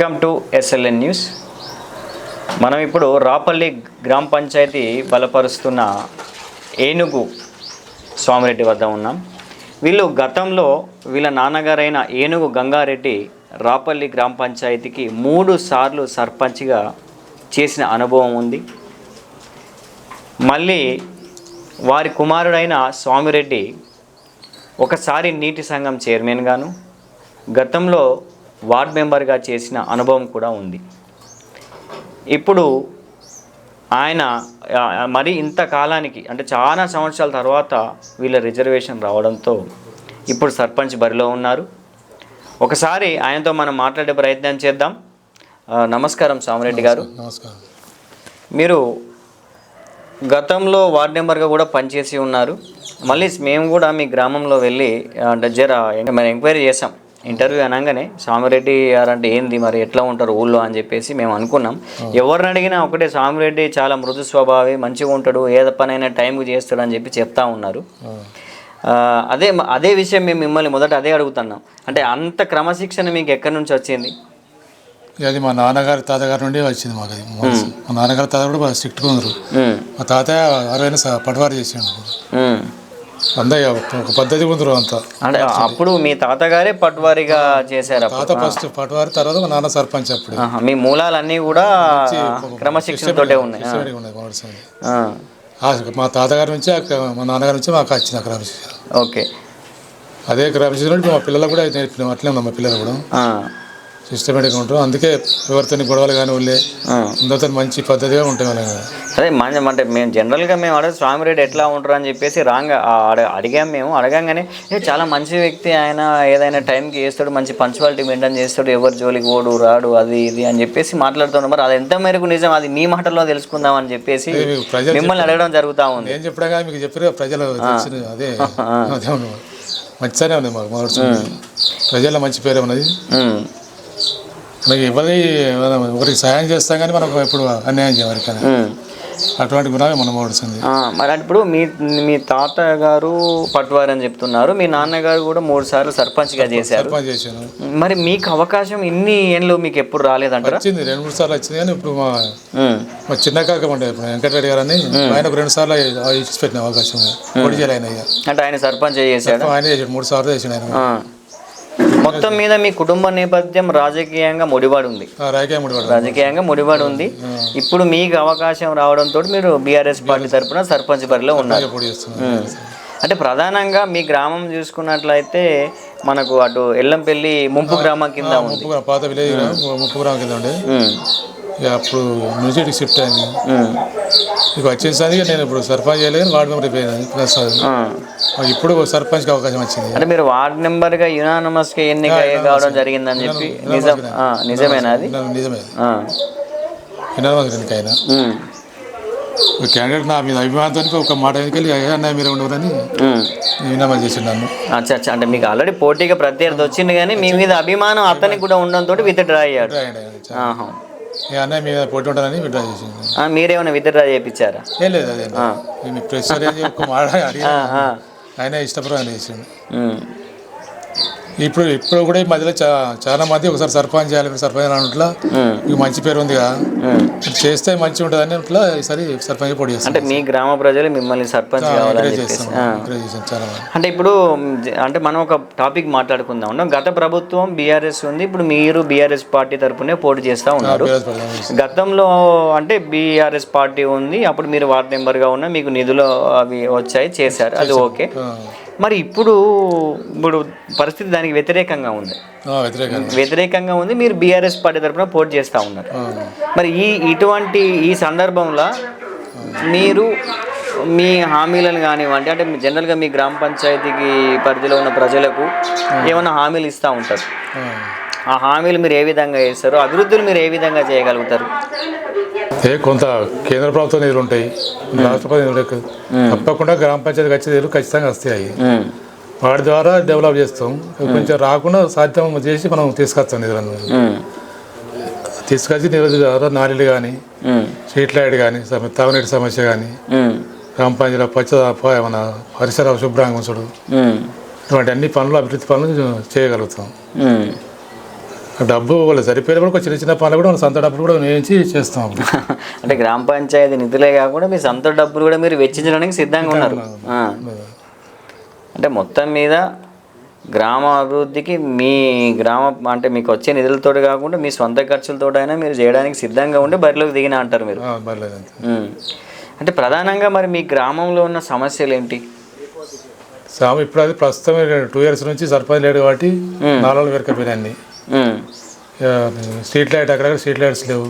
Welcome to SLN news మనం ఇప్పుడు రాపల్లి గ్రామ పంచాయతీ బలపరుస్తున్న ఏనుగు స్వామిరెడ్డి వద్ద ఉన్నాం. వీళ్ళు గతంలో వీళ్ళ నాన్నగారైన ఏనుగు గంగారెడ్డి రాపల్లి గ్రామ పంచాయతీకి మూడు సార్లు సర్పంచ్గా చేసిన అనుభవం ఉంది. మళ్ళీ వారి కుమారుడైన స్వామిరెడ్డి ఒకసారి నీటి సంఘం చైర్మన్గాను గతంలో వార్డ్ మెంబర్గా చేసిన అనుభవం కూడా ఉంది. ఇప్పుడు ఆయన మరి ఇంత కాలానికి అంటే చాలా సంవత్సరాల తర్వాత వీళ్ళ రిజర్వేషన్ రావడంతో ఇప్పుడు సర్పంచ్ బరిలో ఉన్నారు. ఒకసారి ఆయనతో మనం మాట్లాడే ప్రయత్నం చేద్దాం. నమస్కారం సామిరెడ్డి గారు. నమస్కారం మీరు గతంలో వార్డ్ మెంబర్గా కూడా పనిచేసి ఉన్నారు. మళ్ళీ మేము కూడా మీ గ్రామంలో వెళ్ళి అంటే జర మనం ఎంక్వైరీ చేసాం ఇంటర్వ్యూ అనగానే స్వామిరెడ్డి అంటే ఏంది మరి ఎట్లా ఉంటారు ఊళ్ళో అని చెప్పేసి మేము అనుకున్నాం. ఎవరిని అడిగినా ఒకటే స్వామిరెడ్డి చాలా మృదు స్వభావి మంచిగా ఉంటాడు ఏ పనైనా టైంకి చేస్తాడు అని చెప్పి చెప్తా ఉన్నారు. అదే అదే విషయం మేము మిమ్మల్ని మొదట అదే అడుగుతున్నాం. అంటే అంత క్రమశిక్షణ మీకు ఎక్కడి నుంచి వచ్చింది? అది మా నాన్నగారి తాతగారి నుండి వచ్చింది మాకు అది. మా నాన్నగారి తాత కూడా స్ట్రిక్ట్గా ఉన్నారు. మా తాతయ్య అరవైన పటవారు చేసాడు. అందయ్య ఒక పద్ధతి ఉందరు అంతా. అంటే అప్పుడు మీ తాతగారే పట్వారిగా చేశారు. తాత ఫస్ట్ పటవారి తర్వాత మా నాన్న సర్పంచ్ అప్పుడు. మీ మూలాలన్నీ కూడా క్రమశిక్షణతోటే ఉన్నాయి. మా తాతగారి నుంచి మా నాన్నగారి నుంచి మాకు వచ్చింది ఆ క్రమశిక్షణ. ఓకే. అదే క్రమశిక్షణ మా పిల్లలకు కూడా నేర్పినాం అట్లే ఉన్నాం మా పిల్లలు కూడా. సిస్టమేటిక్గా ఉంటాం అందుకే ఎవరితో గొడవలు కానీ వాళ్ళే. అందరితో మంచి పద్ధతిగా ఉంటాం వాళ్ళం అదే మన అంటే మేము జనరల్గా మేము అడగ స్వామిరెడ్డి ఎట్లా ఉంటారు అని చెప్పేసి రాంగ్ అడిగాం మేము. అడగంగానే "ఏ, చాలా మంచి వ్యక్తి ఆయన. ఏదైనా టైంకి చేస్తాడు మంచి పంచువాలిటీ మెయింటైన్ చేస్తాడు. ఎవరు జోలికి ఓడు రాడు అది ఇది అని చెప్పేసి మాట్లాడుతున్నాం మరి అది ఎంత మేరకు నిజం? అది మీ మాటల్లో తెలుసుకుందాం అని చెప్పేసి ఏ, ప్రజలు మిమ్మల్ని అడగడం జరుగుతూ ఉంది. చెప్పడా కానీ మీకు చెప్పారు. ప్రజలు అదే. మంచిగానే ఉంది మాకు మొదటి ప్రజల్లో మంచి పేరే ఉన్నది. ఎవరి మనం ఒకరికి సహాయం చేస్తాం కానీ మనం ఎప్పుడు అన్యాయం చేయం ఎవరికైనా ఉమ్. అటువంటి గుణమే మనం ఓడుతుంది ఆ, మరి ఇప్పుడు మీ మీ తాత గారు పట్వారి అని చెప్తున్నారు. మీ నాన్నగారు కూడా మూడు సార్లు సర్పంచ్గా చేశారు. సర్పంచ్ చేశాను మరి మీకు అవకాశం ఇన్ని ఏళ్ళు మీకు ఎప్పుడు రాలేదంటారా? వచ్చింది రెండు మూడు సార్లు వచ్చింది కానీ ఇప్పుడు మా. మా చిన్న కాక ఉండే ఇప్పుడు వెంకటరెడ్డి గారు అని ఆయనకు రెండు సార్లు ఇచ్చి పెట్టిన అవకాశం. చేయాలి ఆయన. అంటే ఆయన సర్పంచ్ చేశాడు? ఆయన చేసాడు మూడు సార్లు చేసాడు ఆయన. మొత్తం మీద మీ కుటుంబ నేపథ్యం రాజకీయంగా ముడిపడి ఉంది. రాజకీయంగా ముడిపడి ఉంది ఇప్పుడు మీకు అవకాశం రావడంతో మీరు బీఆర్ఎస్ పార్టీ తరపున సర్పంచ్ బరిలో ఉన్నారు. అంటే ప్రధానంగా మీ గ్రామం చూసుకున్నట్లయితే మనకు అటు ఎల్లంపల్లి ముంపు గ్రామం కింద ఉంది. పాత విలేజ్ గ్రామం కింద ఉండే. ఇక అప్పుడు ఇటు షిఫ్ట్ అయింది. ఇక వచ్చేసరికి నేను ఇప్పుడు సర్పంచ్ చేయలేదు వార్డు మెంబర్ అయిపోయాను. ప్రస్తుతం. ఆ. మాకు ఇప్పుడు సర్పంచ్కి అవకాశం వచ్చింది. అంటే మీరు వార్డ్ నెంబర్గా యునానమస్గా ఎన్నిక కావడం జరిగిందని చెప్పి నిజం. నిజమేనా అది? నిజమే- ఎన్నికైనా. ఉమ్. ఒక క్యాండిడేట్ నా మీద అభిమానంతో ఒక మాట అయ్యా అన్నయ్య మీరు ఉండవరని. వినామా నన్ను. అచ్చా అచ్చా. అంటే మీకు ఆల్రెడీ పోటీగా ప్రత్యర్థి వచ్చింది కానీ మీ మీద అభిమానం అతనికి కూడా ఉండడంతో అయ్యాడు. విత్డ్రా అయ్యాడు. ఈ అన్నయ్య మీద పోటీ ఉంటానని విడ్రా చేసిండు ఆ, మీరేమైనా విత్డ్రా చేయించారా? ఏం లేదు అదే నేను ప్రెషర్ అని ఒక మాట ఆయన ఇష్టపూర్వకం ఆయన చేసిండు. ఇప్పుడు ఇప్పుడు కూడా ఈ మధ్యలో చాలా మంది ఒకసారి సర్పంచ్ చేయాలి సర్పంచ్ అన్నట్లా మీకు మంచి పేరు ఉందిగా ఇది చేస్తే మంచిగా ఉంటుందని అట్లా ఈసారి సర్పంచ్ పోటీ చేస్తాం అంటే మీ గ్రామ ప్రజలు మిమ్మల్ని సర్పంచ్ అంటే ఇప్పుడు అంటే మనం ఒక టాపిక్ మాట్లాడుకుందాం. ఉన్నాం. గత ప్రభుత్వం బీఆర్ఎస్ ఉంది. ఇప్పుడు మీరు బీఆర్ఎస్ పార్టీ తరపునే పోటీ చేస్తూ ఉన్నారు. గతంలో అంటే బీఆర్ఎస్ పార్టీ ఉంది. అప్పుడు మీరు వార్డ్ మెంబర్గా ఉన్న మీకు నిధులు అవి వచ్చాయి చేశారు. అది ఓకే. మరి ఇప్పుడు ఇప్పుడు పరిస్థితి దానికి వ్యతిరేకంగా ఉంది. వ్యతిరేకంగా ఉంది. మీరు బీఆర్ఎస్ పార్టీ తరపున పోటీ చేస్తూ ఉన్నారు. మరి ఈ ఇటువంటి ఈ సందర్భంలో మీరు మీ హామీలను కానివ్వండి అంటే జనరల్గా మీ గ్రామ పంచాయతీకి పరిధిలో ఉన్న ప్రజలకు ఏమైనా హామీలు ఇస్తూ ఉంటారు? ఆ. ఆ హామీలు మీరు ఏ విధంగా చేస్తారు అభివృద్ధులు మీరు ఏ విధంగా చేయగలుగుతారు? ఏ కొంత కేంద్ర ప్రభుత్వ నిధులు ఉంటాయి. రాష్ట్ర ప్రభుత్వ నిధులు. తప్పకుండా గ్రామ పంచాయతీకి వచ్చే నిధులు ఖచ్చితంగా వస్తాయి. వాటి ద్వారా డెవలప్ చేస్తాం. కొంచెం రాకుండా సాధ్యం చేసి మనం తీసుకొస్తాం నిధులను. తీసుకొచ్చి నిధుల ద్వారా నాలీలు కానీ స్ట్రీట్ లైట్ కానీ తాగునీటి సమస్య కానీ గ్రామ పంచాయతీలో పచ్చ మన పరిసరాలు శుభ్రంగా ఉంచడం. ఉమ్, ఇటువంటి అన్ని పనులు అభివృద్ధి పనులు చేయగలుగుతాం. డబ్బు వాళ్ళు సరిపోయినప్పుడు చిన్న చిన్న పనులు కూడా సొంత డబ్బులు కూడా వేయించి చేస్తాం. అంటే గ్రామ పంచాయతీ నిధులే కాకుండా మీ సొంత డబ్బులు కూడా మీరు వెచ్చించడానికి సిద్ధంగా ఉన్నారు. అంటే మొత్తం మీద గ్రామ అభివృద్ధికి మీ గ్రామ అంటే మీకు వచ్చే నిధులతో కాకుండా మీ సొంత ఖర్చులతోటైనా మీరు చేయడానికి సిద్ధంగా ఉండి బరిలోకి దిగిన అంటారు మీరు. అంటే ప్రధానంగా మరి మీ గ్రామంలో ఉన్న సమస్యలు ఏంటి ఇప్పుడు అది ప్రస్తుతం టూ ఇయర్స్ నుంచి సర్పంచ్ లేడు కాబట్టి నాలుగు వేరకపోయినాయి అన్ని ఉమ్. స్ట్రీట్ లైట్ అక్కడక్కడ స్ట్రీట్ లైట్స్ లేవు.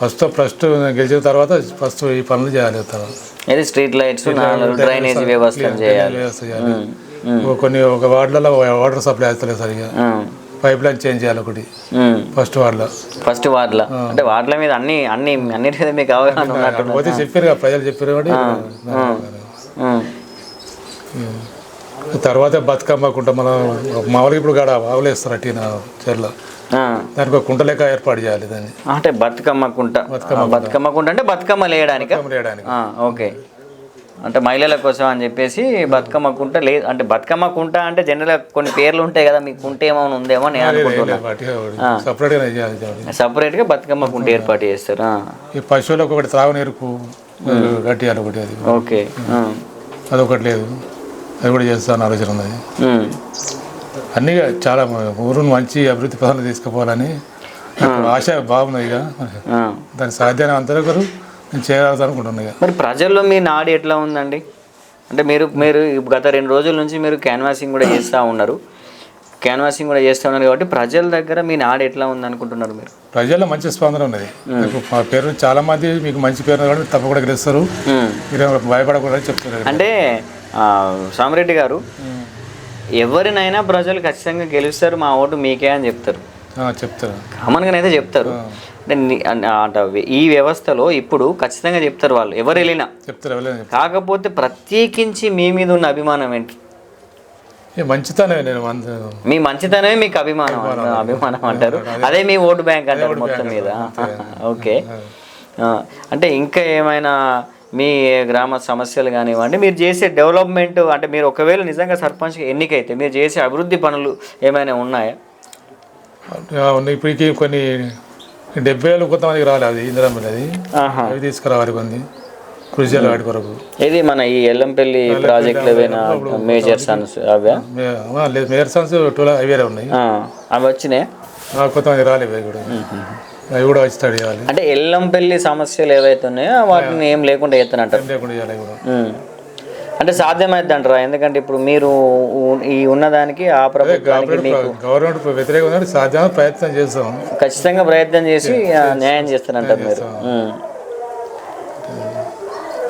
ఫస్ట్ ఫస్ట్ గెలిచిన తర్వాత ఫస్ట్ ఈ పనులు చేయాలి తర్వాత స్ట్రీట్ లైట్స్ డ్రైనేజ్ వ్యవస్థ చేయాలి. కొన్ని ఒక వార్డులలో వాటర్ సప్లై అవుతలేదు సరిగా. పైప్ లైన్ చేంజ్ చేయాలి ఒకటి. ఫస్ట్ వార్డులో. ఫస్ట్ వార్డుల. అంటే వార్డుల మీద అన్ని అన్ని అన్నిటి మీకు అవగాహన పోతే చెప్పారు ప్రజలు చెప్పారు కాబట్టి. తర్వాత బతుకమ్మ కుంట మనం మామూలుగా ఇప్పుడు కాడ ఆవులేస్తారు అట్టిన చెర్ల. దానికి ఒక కుంట లెక్క ఏర్పాటు చేయాలి దాన్ని. అంటే బతుకమ్మ కుంట. బతుకమ్మ కుంట. అంటే బతుకమ్మ లేయడానికి? ఓకే. అంటే మహిళల కోసం అని చెప్పేసి బతుకమ్మ కుంట లేదు అంటే బతుకమ్మ కుంట అంటే జనరల్గా కొన్ని పేర్లు ఉంటాయి కదా మీ కుంట ఏమైనా ఉందేమో నేను అనుకుంటున్నా. సపరేట్గా బతుకమ్మ కుంట ఏర్పాటు చేస్తారు. ఈ పశువులకు ఒకటి త్రాగునీరుకు కట్టియాలి ఒకటి అది. ఓకే. అదొకటి లేదు. అది కూడా చేస్తాను ఆలోచన ఉన్నది. ఉమ్. అన్నీ చాలా ఊరును మంచి అభివృద్ధి పదాలు తీసుకుపోవాలని ఆశ బాగున్నది ఇక ఆ. దానికి సాధ్యమైన అంతవరకు నేను చేయగలుగుతాను అనుకుంటున్నా ఇక మరి ప్రజల్లో మీ నాడు ఎట్లా ఉందండి? అంటే మీరు మీరు గత రెండు రోజుల నుంచి మీరు క్యాన్వాసింగ్ కూడా చేస్తూ ఉన్నారు. క్యాన్వాసింగ్ కూడా చేస్తూ ఉన్నారు కాబట్టి ప్రజల దగ్గర మీ నాడు ఎట్లా ఉంది అనుకుంటున్నారు మీరు? ప్రజల్లో మంచి స్పందన ఉన్నది. మా పేరు చాలా మంది మీకు మంచి పేరు తప్పకుండా గెలుస్తారు. మీరు భయపడకూడదని చెప్తున్నారు. అంటే సామిరెడ్డి గారు ఎవరినైనా ప్రజలు ఖచ్చితంగా గెలుస్తారు మా ఓటు మీకే అని చెప్తారు. చెప్తారు. కామన్గా అయితే చెప్తారు. అంటే ఈ వ్యవస్థలో ఇప్పుడు ఖచ్చితంగా చెప్తారు వాళ్ళు ఎవరు వెళ్ళినా. చెప్తారు కాకపోతే ప్రత్యేకించి మీ మీద ఉన్న అభిమానం ఏంటి? మంచితనమే నేను మీ మంచితనమే మీకు అభిమానం అభిమానం. అంటారు. అదే మీ ఓటు బ్యాంక్ అంటారు మొత్తం మీద. ఓకే. అంటే ఇంకా ఏమైనా మీ గ్రామ సమస్యలు కానివ్వండి మీరు చేసే డెవలప్మెంట్ అంటే మీరు ఒకవేళ నిజంగా సర్పంచ్ ఎన్నికైతే మీరు చేసే అభివృద్ధి పనులు ఏమైనా ఉన్నాయా. ఇప్పటికి కొన్ని డెబ్బై వేలు కొంతమందికి రాలేదు అది ఆహా. అవి తీసుకురావాలి కొన్ని. కృషి వాటి కొరకు. ఇది మన ఈ ఎల్లంపల్లి ప్రాజెక్టులు ఏవైనా మేజర్ సన్స్ అవే? మే- ఆ, లేదు మేయర్ సన్స్ టూల అవి ఉన్నాయి. అవి వచ్చినాయి? కొంతమంది అవి కూడా. అవి కూడా అంటే ఎల్లంపల్లి సమస్యలు ఏవైతే ఉన్నాయో వాటిని ఏం లేకుండా ఎత్తనంటారు లేకుండా కూడా. అంటే సాధ్యమైంది అంటారా ఎందుకంటే ఇప్పుడు మీరు ఈ ఉన్నదానికి ఆ ప్రభుత్వానికి మీకు గవర్నమెంట్ వ్యతిరేకంగా ఉన్నట్టు సాధ్యమైన ప్రయత్నం చేస్తాం. ఖచ్చితంగా ప్రయత్నం చేసి న్యాయం చేస్తారంటారు మీరు.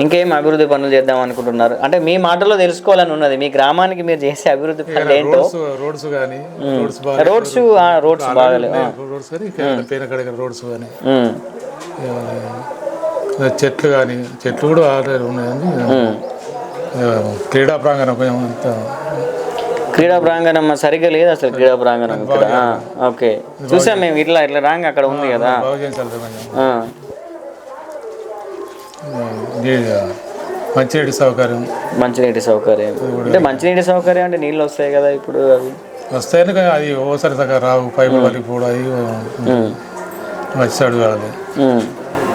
ఇంకేం అభివృద్ధి పనులు చేద్దాం అనుకుంటున్నారు? అంటే మీ మాటలో తెలుసుకోవాలని ఉన్నది. మీ గ్రామానికి మీరు చేసే అభివృద్ధి పనులు ఏంటో? రోడ్స్ రోడ్స్ కానీ రోడ్స్ రోడ్స్ ఆ, రోడ్స్ కానీ. చెట్లు కానీ చెట్లు కూడా ఆల్రెడీ ఉన్నాయండి. క్రీడా ప్రాంగణం క్రీడా ప్రాంగణం సరిగ్గా లేదు అసలు క్రీడా ప్రాంగణం ఇక్కడ. ఓకే. చూసాం మేము ఇట్లా ఇట్లా రాంగ్ అక్కడ ఉంది కదా. మంచినీటి సౌకర్యం మంచినీటి సౌకర్యం అంటే మంచినీటి సౌకర్యం అంటే నీళ్ళు వస్తాయి కదా ఇప్పుడు అవి వస్తాయని కానీ అది ఓసారి దగ్గర రావు పైపులు పలిగిపోవడం అవి ఉమ్. వచ్చి అడగాలి ఉమ్.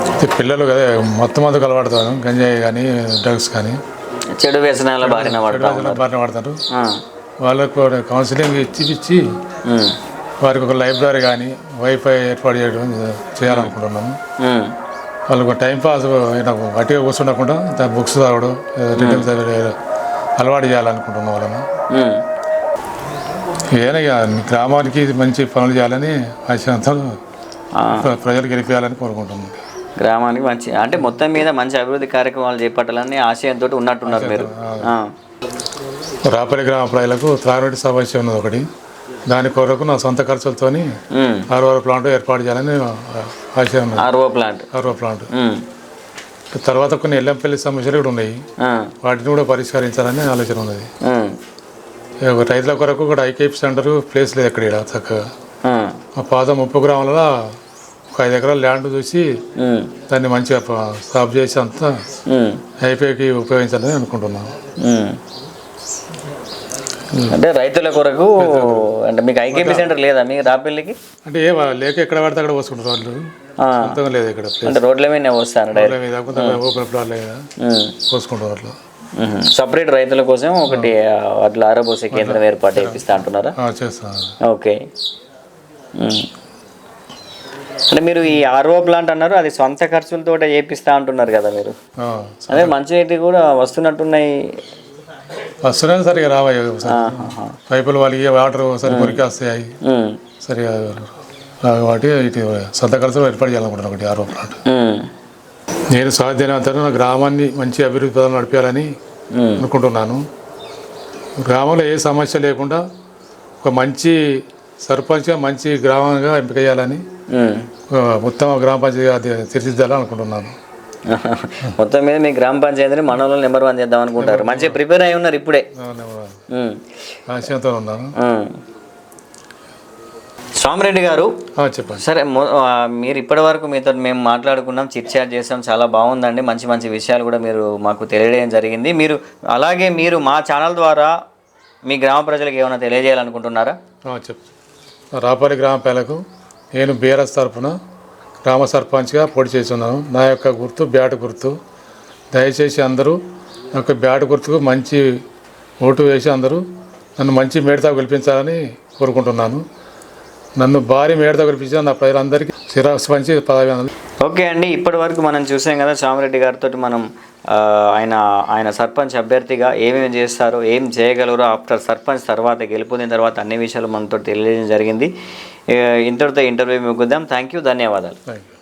అయితే పిల్లలు కదా మొత్తం మందుకు అలవాడతాను గంజాయి కానీ డ్రగ్స్ కానీ చెడు వ్యసనాల బారిన బారిన పడతారు. వాళ్ళకు కూడా కౌన్సిలింగ్ ఇచ్చి ఇచ్చి ఉమ్. వారికి ఒక లైబ్రరీ కానీ వైఫై ఏర్పాటు చేయడం చేయాలనుకుంటున్నాము. వాళ్ళకు టైం పాస్ నాకు గట్టిగా కూర్చుండకుండా బుక్స్ తాగడం రిటర్న్ చదివే అలవాటు చేయాలనుకుంటున్నాం వాళ్ళను ఇక గ్రామానికి మంచి పనులు చేయాలని ఆశయంతో ఆ. ప్రజలు గెలిపేయాలని కోరుకుంటున్నాం. గ్రామానికి మంచి అంటే మొత్తం మీద మంచి అభివృద్ధి కార్యక్రమాలు చేపట్టాలని ఆశయంతో ఉన్నట్టున్నారు మీరు. రాపల్లి గ్రామ ప్రజలకు త్రాగునీటి సమస్య ఉన్నది ఒకటి. దాని కొరకు నా సొంత ఖర్చులతోని ఉమ్. ఆర్ఓఆర్ ప్లాంట్ ఏర్పాటు చేయాలని ఆశయం ఉన్నది ఆర్ఓ ప్లాంట్ ఆర్ఓ ప్లాంట్. తర్వాత కొన్ని ఎల్లంపల్లి సమస్యలు కూడా ఉన్నాయి. వాటిని కూడా పరిష్కరించాలని ఆలోచన ఉన్నది రైతుల కొరకు కూడా ఐకేపీ సెంటర్ ప్లేస్ లేదు ఇక్కడ చక్కగా. మా పాత ముప్పు గ్రామాలలో ఒక ఐదు ఎకరాల ల్యాండ్ చూసి. దాన్ని మంచిగా సాఫ్ చేసి అంతా. ఐపీకి ఉపయోగించాలని అనుకుంటున్నాను. అంటే రైతుల కొరకు అంటే మీకు ఐకేపీ సెంటర్ లేదా మీకు రాపల్లికి? అంటే ఏ లేక ఎక్కడ పడితే అక్కడ పోసుకుంటారు వాళ్ళు. లేదు ఇక్కడ అంటే రోడ్ల మీద వస్తాను మీద ఓపెన్ అట్లా సపరేట్ రైతుల కోసం ఒకటి అట్లా ఆరబోసే కేంద్రం ఏర్పాటు చేపిస్తా అంటున్నారా? చేస్తాను ఓకే. అంటే మీరు ఈ ఆర్ఓ ప్లాంట్ అన్నారు అది సొంత ఖర్చులతో చేపిస్తా అంటున్నారు కదా మీరు. అదే మంచినీటి కూడా వస్తున్నట్టున్నాయి వస్తున్నాయి సరిగా ఆహాహా. పైపులు వాళ్ళకి వాటర్ సరి మురికి వస్తాయి. సరిగా కాబట్టి ఇటు సొంత ఖర్చులు ఏర్పాటు చేయాలనుకుంటున్నాను ఒకటి ఆరో ప్లాంట్. నేను సాధ్యమైనంత నా గ్రామాన్ని మంచి అభివృద్ధి పదంలో నడిపించాలని. అనుకుంటున్నాను గ్రామంలో ఏ సమస్య లేకుండా ఒక మంచి సర్పంచ్గా మంచి గ్రామంగా ఎంపిక చేయాలని ఉత్తమ గ్రామ పంచాయతీ తీర్చిదిద్దాలని అనుకుంటున్నాను మొత్తం మీద మీ గ్రామ పంచాయతీని మనలో నెంబర్ వన్ చేద్దాం అనుకుంటారు. మంచిగా ప్రిపేర్ అయి ఉన్నారు ఇప్పుడే. ఉమ్. స్వామిరెడ్డి గారు చెప్పండి. సరే మీరు ఇప్పటి వరకు మీతో మేము మాట్లాడుకున్నాం చిట్ చాట్ చేసాం చాలా బాగుందండి మంచి మంచి విషయాలు కూడా మీరు మాకు తెలియజేయడం జరిగింది. మీరు అలాగే మీరు మా ఛానల్ ద్వారా మీ గ్రామ ప్రజలకు ఏమైనా తెలియజేయాలనుకుంటున్నారా? చెప్పు రాపాలి గ్రామ పేలకు నేను బీఆర్ఎస్ తరఫున గ్రామ సర్పంచ్గా పోటీ చేస్తున్నాను. నా యొక్క గుర్తు బ్యాట్ గుర్తు. దయచేసి అందరూ నా యొక్క బ్యాట్ గుర్తుకు మంచి ఓటు వేసి అందరూ నన్ను మంచి మేడతా గెలిపించాలని కోరుకుంటున్నాను. నన్ను భారీ మేడతో గెలిపించిన నా ప్రజలందరికీ శిరాస్ పంచి పదవి. ఓకే అండి ఇప్పటి వరకు మనం చూసాం కదా స్వామిరెడ్డి గారితో మనం ఆయన ఆయన సర్పంచ్ అభ్యర్థిగా ఏమేమి చేస్తారో ఏం చేయగలరో ఆఫ్టర్ సర్పంచ్ తర్వాత గెలుపొందిన తర్వాత అన్ని విషయాలు మనతో తెలియజేయడం జరిగింది. ఇంతటితో ఇంటర్వ్యూ ముగిద్దాం. థ్యాంక్ యూ ధన్యవాదాలు.